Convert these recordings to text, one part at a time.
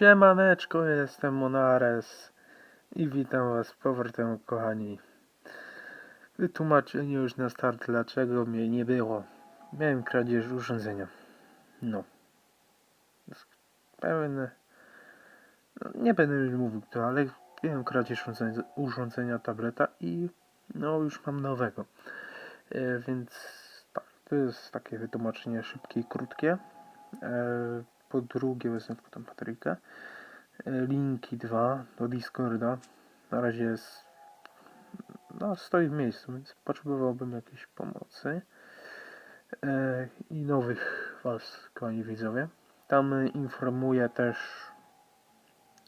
Siemaneczko, jestem Monares i witam was z powrotem kochani. Wytłumaczenie już na start dlaczego mnie nie było. Miałem kradzież urządzenia. No. Jest Pełen... No, nie będę już mówił to, ale miałem kradzież urządzenia, urządzenia tableta i no już mam nowego. E, więc tak, to jest takie wytłumaczenie szybkie i krótkie. E, po drugie wezmę tylko tam Patrykę. E, Linki 2 do Discorda. Na razie jest. No, stoi w miejscu, więc potrzebowałbym jakiejś pomocy. E, I nowych Was, kochani widzowie. Tam e, informuję też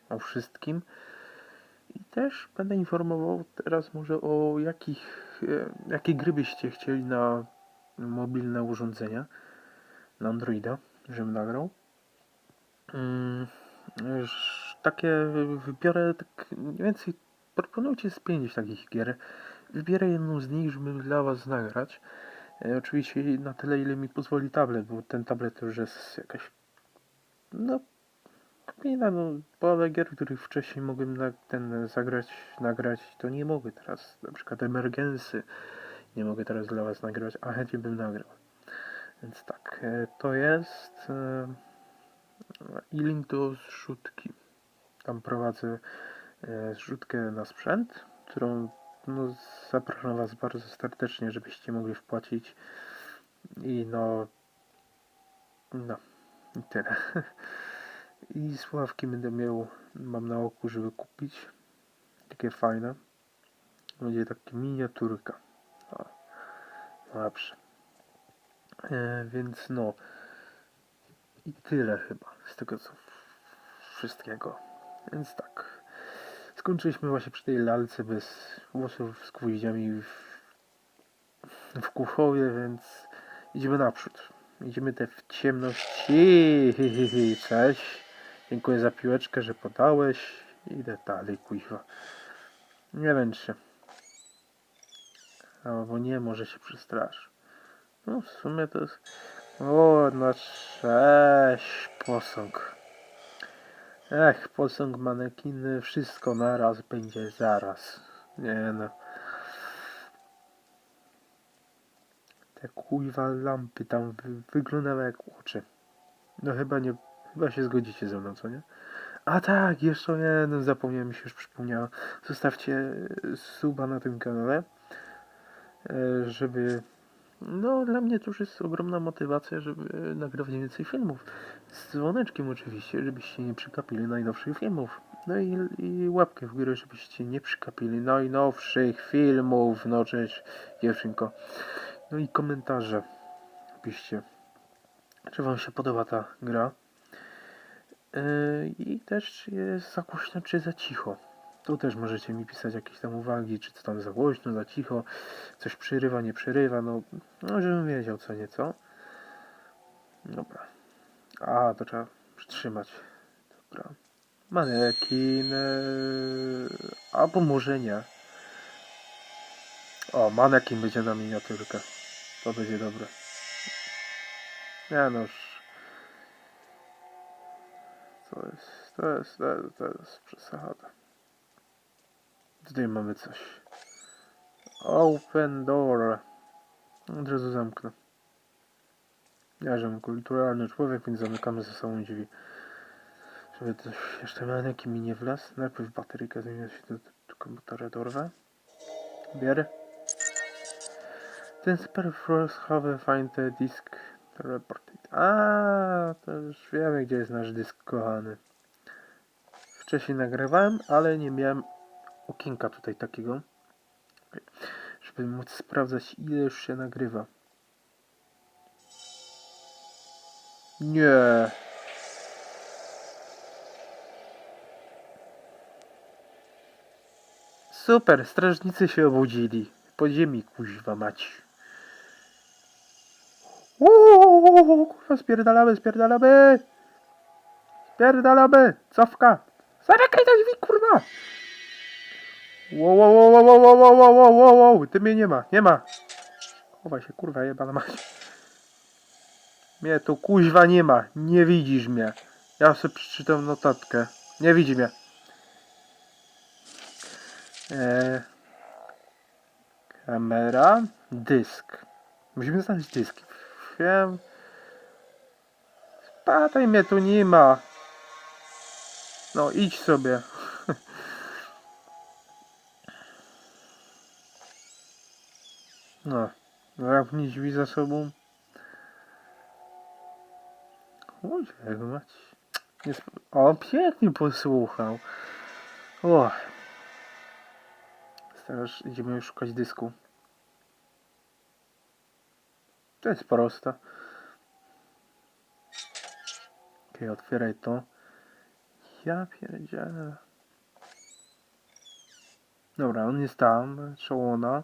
o wszystkim. I też będę informował teraz może o jakich, e, jakie gry byście chcieli na mobilne urządzenia, na Androida, żebym nagrał. Mm, takie wybiorę, tak mniej więcej proponujcie z pięć takich gier. Wybierę jedną z nich, żeby dla Was nagrać. E, oczywiście na tyle, ile mi pozwoli tablet, bo ten tablet już jest jakaś, no, kpina, no, połowę gier, których wcześniej mogłem na, ten zagrać, nagrać, to nie mogę teraz. Na przykład Emergency nie mogę teraz dla Was nagrać, a chętnie bym nagrał. Więc tak, e, to jest... I link do zrzutki. Tam prowadzę e, zrzutkę na sprzęt, którą no, zapraszam Was bardzo serdecznie, żebyście mogli wpłacić. I no. No. I tyle. I słuchawki będę miał, mam na oku, żeby kupić. Takie fajne. Będzie takie miniaturka. O. Dobrze. E, więc no. I tyle chyba z tego co wszystkiego. Więc tak. Skończyliśmy właśnie przy tej lalce bez włosów z gwoździami w, w kuchowie, więc idziemy naprzód. Idziemy te w ciemności. Cześć. Dziękuję za piłeczkę, że podałeś. Idę dalej, kuźwa. Nie wiem czy. Albo nie, może się przestrasz. No w sumie to jest... O, no cześć, posąg. Ech, posąg, manekiny, wszystko naraz będzie zaraz. Nie no. Te kuźwa lampy tam wy wyglądały jak oczy. No chyba nie, chyba się zgodzicie ze mną, co nie? A tak, jeszcze jeden, zapomniałem mi się już przypomniało. Zostawcie suba na tym kanale, e, żeby no, dla mnie to już jest ogromna motywacja, żeby nagrywać więcej filmów. Z dzwoneczkiem oczywiście, żebyście nie przykapili najnowszych filmów. No i, i łapkę w górę, żebyście nie przykapili najnowszych filmów. No cześć, dziewczynko. No i komentarze. Piszcie, czy wam się podoba ta gra. Yy, I też jest za głośno, czy za cicho. Tu też możecie mi pisać jakieś tam uwagi, czy co tam za głośno, za cicho, coś przerywa, nie przerywa, no, no żebym wiedział co nieco. Dobra. A, to trzeba przytrzymać. Dobra. Manekin. Albo może nie. O, manekin będzie na miniaturkę. To będzie dobre. Nie no już. To jest, to jest, to jest, to jest przesada. Tutaj mamy coś. Open door. Od razu zamknę. Ja żebym kulturalny człowiek, więc zamykamy ze sobą drzwi. Żeby też jeszcze maneki mi nie wlazł. Najpierw baterykę zamienia się do, do komputera dorwę. Bierę. Ten super first have find the disk reported. A, to już wiemy gdzie jest nasz dysk kochany. Wcześniej nagrywałem, ale nie miałem okienka tutaj takiego, żeby móc sprawdzać ile już się nagrywa. Nie. Super, strażnicy się obudzili. Po ziemi, kuźwa mać. Uuu, kurwa, spierdalamy, spierdalamy. Spierdalamy, cofka. Zamykaj te drzwi, kurwa. Wow, wow, wow, wow, wow, wow, wow, wow, wow, wow, ty mnie nie ma, nie ma. Chowaj się, kurwa, jebana mać. Mnie tu kuźwa nie ma, nie widzisz mnie. Ja sobie przeczytam notatkę. Nie widzi mnie. E, kamera, dysk. Musimy znaleźć dysk. Wiem. Spadaj mnie tu nie ma. No idź sobie. No, zamknij drzwi za sobą. Jak mać. Sp- o, pięknie posłuchał. O. Teraz idziemy szukać dysku. To jest proste. Okej, otwieraj to. Ja pierdzielę. Dobra, on jest tam, czołona.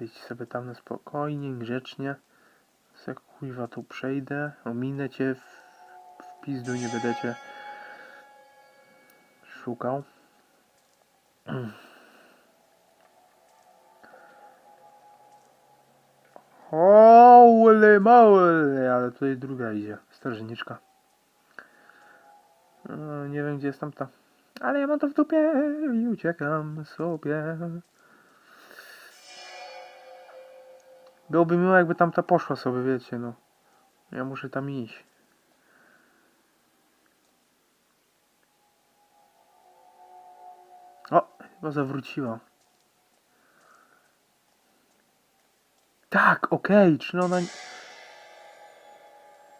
Idź sobie tam na spokojnie, grzecznie. Kuźwa tu przejdę, ominę cię, w, w pizdu nie będę cię szukał. Holy moly, ale tutaj druga idzie, strażniczka. No, nie wiem gdzie jest tamta. Ale ja mam to w dupie i uciekam sobie. Byłoby miło jakby tamta poszła sobie, wiecie, no. Ja muszę tam iść. O, chyba zawróciła. Tak, okej, czy ona...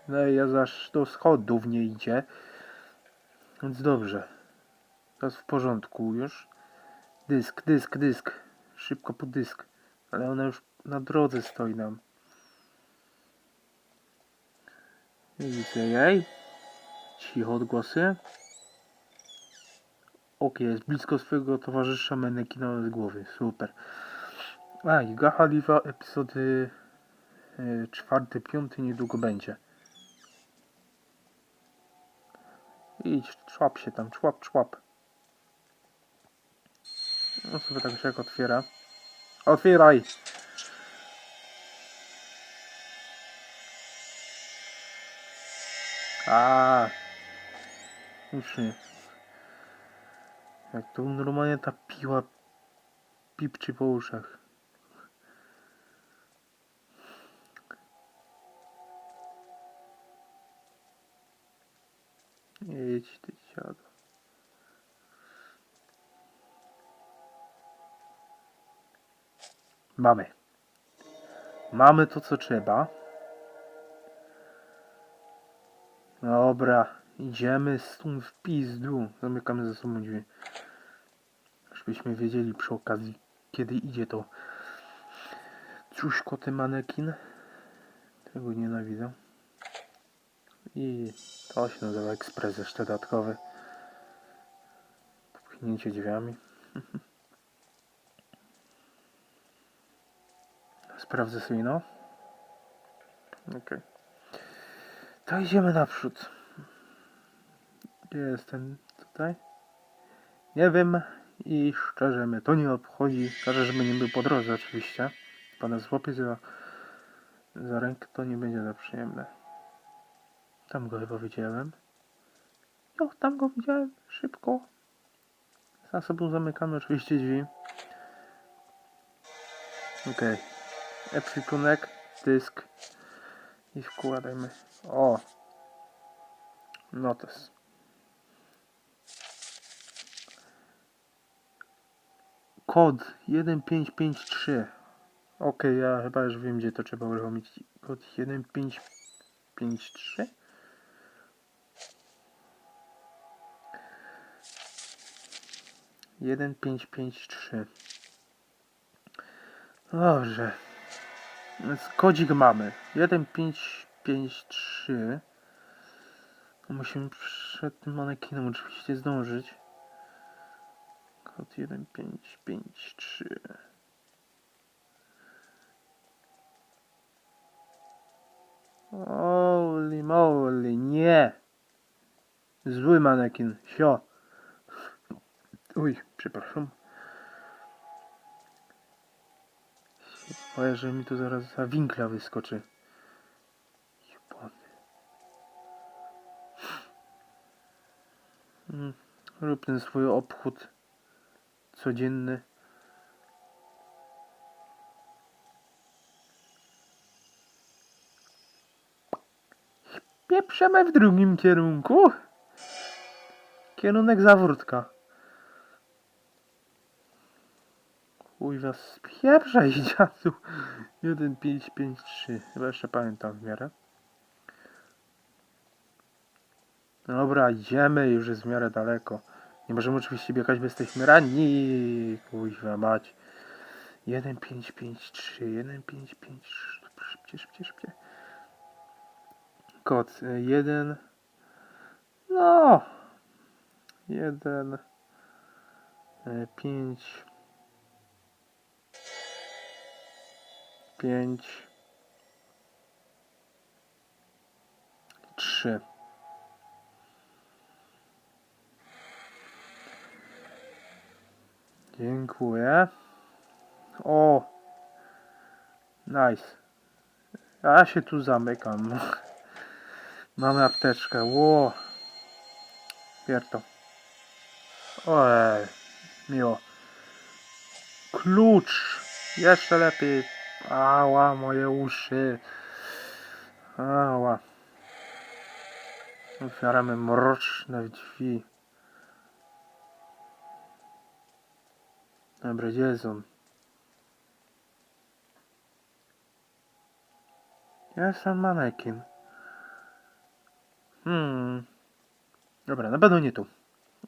No i ja zaś do schodów nie idzie. Więc dobrze. Jest w porządku już. Dysk, dysk, dysk. Szybko po dysk. Ale ona już na drodze stoi nam. Nie widzę jej. Cicho odgłosy. Ok, jest blisko swojego towarzysza manekina z głowy. Super. A, i Gahaliwa epizody e, czwarty, piąty niedługo będzie. Idź, człap się tam, człap, człap. No sobie tak się jak otwiera. Otwieraj! A, uszy. Jak tu normalnie ta piła pipczy po uszach. Jedź ty dziado. Mamy. Mamy to co trzeba. Dobra, idziemy stąd w pizdu. Zamykamy za sobą drzwi. Żebyśmy wiedzieli przy okazji, kiedy idzie to ciuszkoty manekin. Tego nienawidzę. I to się nazywa ekspres jeszcze dodatkowy. Popchnięcie drzwiami. Sprawdzę sobie no. Okej. To idziemy naprzód. Gdzie jest ten tutaj? Nie wiem i szczerze mnie to nie obchodzi. Każę, żeby nie był po drodze oczywiście. Pana złapie za, za rękę to nie będzie za przyjemne. Tam go chyba widziałem. Jo, tam go widziałem. Szybko. Za sobą zamykamy oczywiście drzwi. Okej. Ekwipunek, dysk i wkładajmy. O! Notes. Kod 1553. Okej, ja chyba już wiem, gdzie to trzeba uruchomić. Kod 1553. Jeden pięć pięć trzy. Dobrze. Kodzik mamy. 1553. Musimy przed tym manekinem oczywiście zdążyć. Kod 1553. Holy moly, nie! Zły manekin, sio. Uj, przepraszam. Boję, że mi tu zaraz za winkla wyskoczy. Jebany. Mm, rób ten swój obchód codzienny. Pieprzemy w drugim kierunku. Kierunek zawrótka. Was spieprzaj, dziadu. 1, 5, 5, 3. Chyba jeszcze pamiętam w miarę. Dobra, idziemy, już jest w miarę daleko. Nie możemy oczywiście biegać, bo jesteśmy ranni. Kuźwa mać. 1, 5, 5, 3, 1, 5, 5, 3. Szybciej, szybciej, szybciej. Kod 1. No. 1. 5. 5. 3. Dziękuję. O! Nice. Ja się tu zamykam. Mamy apteczkę. Ło! Pierto. Ojej. Miło. Klucz! Jeszcze lepiej. Ała, moje uszy. Ała. Otwieramy mroczne drzwi. Dobra, gdzie jest on? Jest ten manekin. Hmm. Dobra, na pewno nie tu.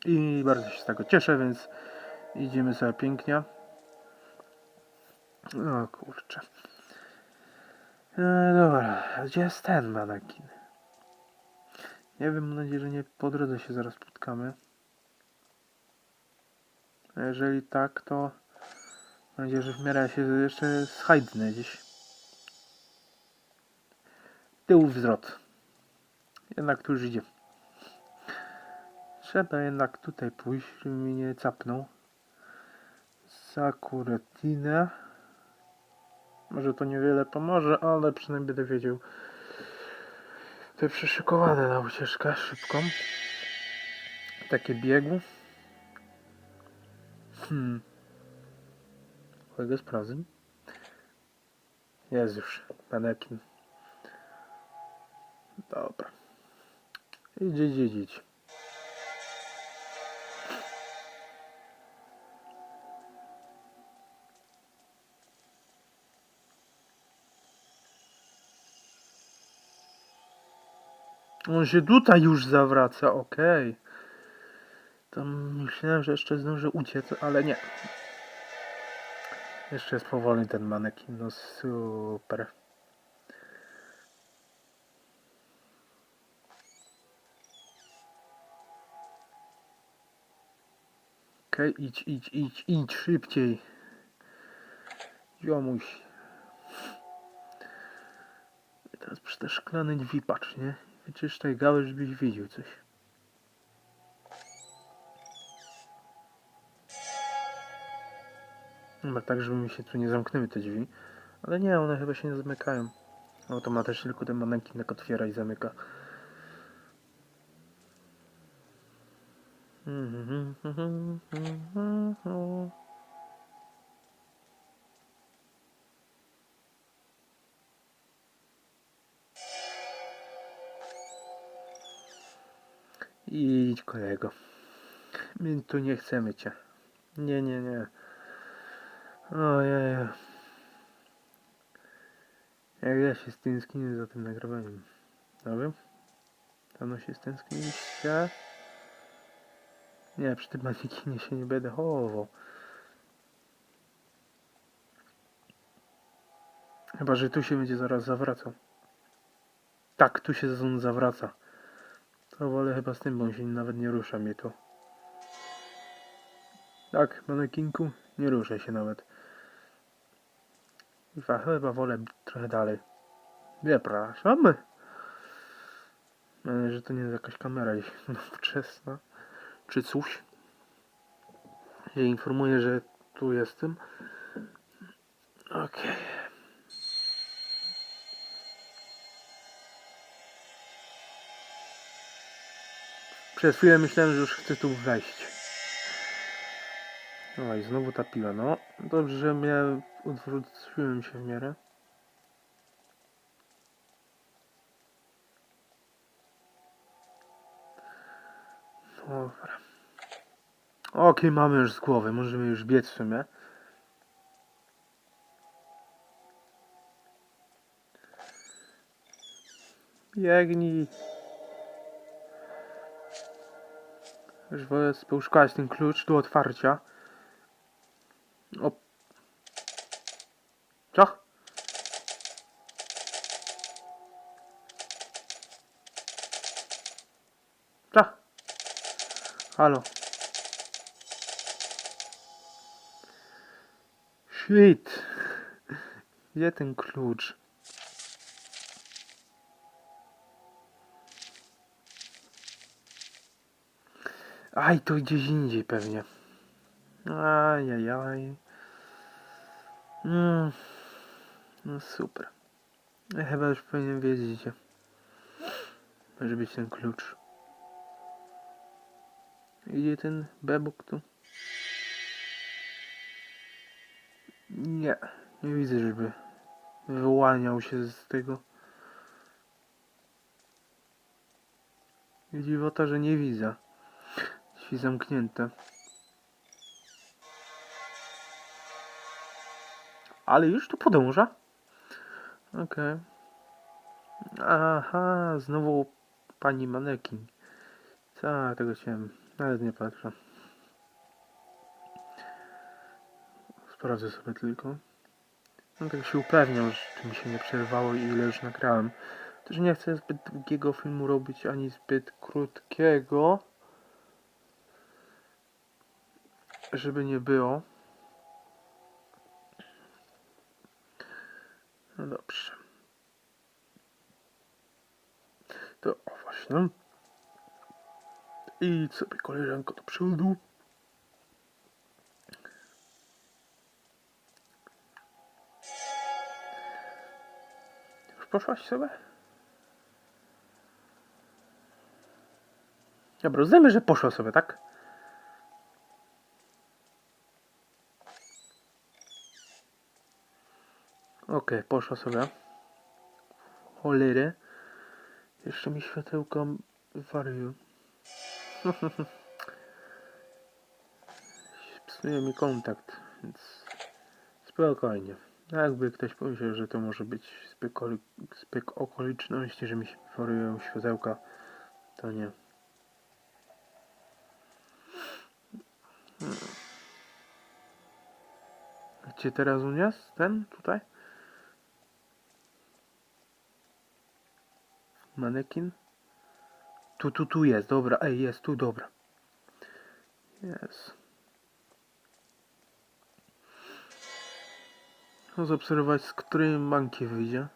I bardzo się z tego cieszę, więc idziemy sobie pięknie. O kurczę. E, dobra, gdzie jest ten manekin? Nie wiem, mam nadzieję, że nie po drodze się zaraz spotkamy. A jeżeli tak, to mam nadzieję, że w miarę się jeszcze schajdnę gdzieś. Tył wzrot. Jednak tu już idzie. Trzeba jednak tutaj pójść, żeby mnie nie capnął. Sakuretinę. Może to niewiele pomoże, ale przynajmniej będę wiedział. To przyszykowane na ucieczkę szybką. Takie biegu. Hmm. Kogo sprawdzę? Jest już. Manekin. Dobra. Idź, idź, idź, On się tutaj już zawraca, okej. Tam myślałem, że jeszcze zdąży uciec, ale nie. Jeszcze jest powolny ten manekin, no super. Okej, idź, idź, idź, idź szybciej. Jomuś. I teraz przy te szklane drzwi patrz, nie? Wyczyszczaj gałę, żebyś widział coś. Chyba tak, żeby mi się tu nie zamknęły te drzwi. Ale nie, one chyba się nie zamykają. To ma też tylko ten manekinek otwiera i zamyka. Idź kolego. My tu nie chcemy cię. Nie, nie, nie. Ojej. Jak ja się stęskniłem za tym nagrywaniem. No wiem. Dawno się stęskniliście. Nie, przy tym manekinie się nie będę chował. Chyba, że tu się będzie zaraz zawracał. Tak, tu się zawraca. To wolę chyba z tym, bo się nawet nie rusza mnie to. Tak, manekinku, nie rusza się nawet. Chyba, chyba wolę trochę dalej. Przepraszam. Mam nadzieję, że to nie jest jakaś kamera nowoczesna. Czy coś. Ja informuję, że tu jestem. Okej. Przez chwilę myślałem, że już chcę tu wejść. No i znowu ta piła, no. Dobrze, że miałem, odwróciłem się w miarę. Dobra. Okej, mamy już z głowy, możemy już biec w sumie. Biegnij. Już wolę spłuszkać ten klucz do otwarcia. O. Co? Co? Halo. Shit. Gdzie ten klucz? Aj, to gdzieś indziej pewnie. Ajajaj. Mm. No super. Ja chyba już powinien wiedzieć, może być ten klucz. Idzie ten bebuk tu? Nie, nie widzę, żeby wyłaniał się z tego. Dziwota, że nie widzę. Drzwi zamknięte. Ale już tu podąża? Okej. Aha, znowu pani manekin. Co, tego chciałem. Nawet nie patrzę. Sprawdzę sobie tylko. No tak się upewniał, że czy mi się nie przerwało i ile już nagrałem. Też nie chcę zbyt długiego filmu robić, ani zbyt krótkiego. Żeby nie było. No dobrze. To o właśnie. I sobie koleżanko do przodu. Już poszłaś sobie? Dobra, uznajmy, że poszła sobie, tak? Okej, poszła sobie. Cholery. Jeszcze mi światełko wariują. Psuje mi kontakt, więc spokojnie. Jakby ktoś pomyślał, że to może być zbyk, zbyk okoliczności, że mi się wariują światełka, to nie. Hmm. Gdzie teraz uniósł? Ten? Tutaj? Manekin? Tu, tu, tu jest, dobra, ej, jest tu, dobra. Jest. No, Zobserwować, z której manki wyjdzie.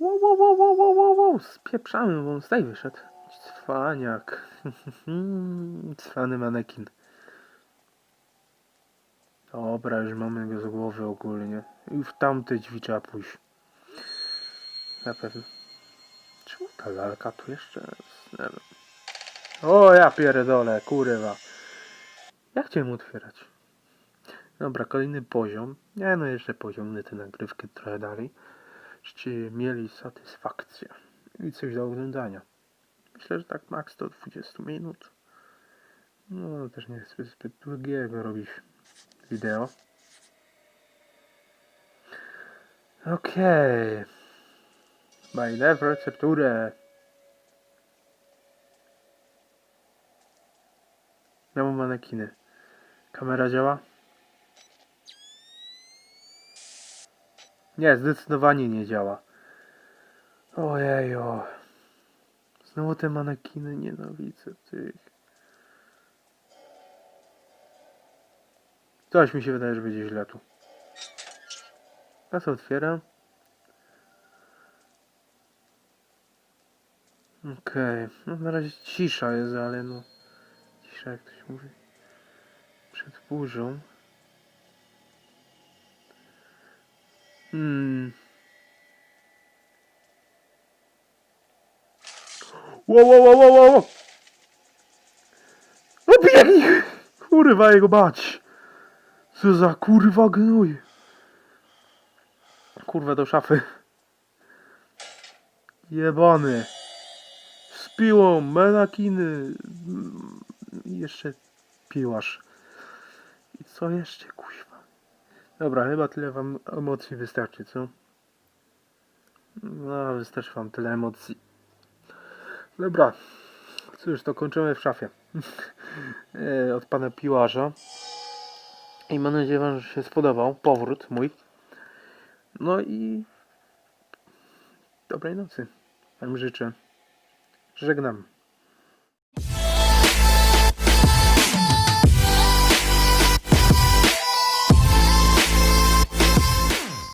Wow, wow, wow, wow, wow, wow, wow, spieprzamy, bo on z wyszedł. Cwaniak. Cwany manekin. Dobra, już mamy go z głowy ogólnie. I w tamte drzwi trzeba pójść. Na pewno. Czemu ta lalka tu jeszcze jest? Nie wiem. O, ja pierdolę, kurwa. Ja chciałem otwierać. Dobra, kolejny poziom. Nie no, jeszcze poziomny te nagrywki trochę dalej. Żeście mieli satysfakcję i coś do oglądania. Myślę, że tak maks do 20 minut. No, też nie chcę zbyt długiego robić wideo. Okej. Bajdę w recepturę. Ja mam manekiny. Kamera działa? Nie, zdecydowanie nie działa. Ojejo. Znowu te manekiny nienawidzę tych. Coś mi się wydaje, że będzie źle tu. Ja otwieram. Okej, no na razie cisza jest, ale no... Cisza jak to się mówi. Przed burzą. Hmm. Ło, ło, ło, ło, ło. No biegnij! Kurwa jego bać! Co za kurwa gnój! Kurwa do szafy. Jebany. Piłą, menakiny. mm, i Jeszcze piłasz. I co jeszcze, kuźwa? Dobra, chyba tyle wam emocji wystarczy, co? No, wystarczy wam tyle emocji. Dobra. Cóż, to kończymy w szafie. E, Od pana piłarza. I mam nadzieję, wam, że się spodobał powrót mój. No i dobrej nocy. Wam życzę. Żegnam.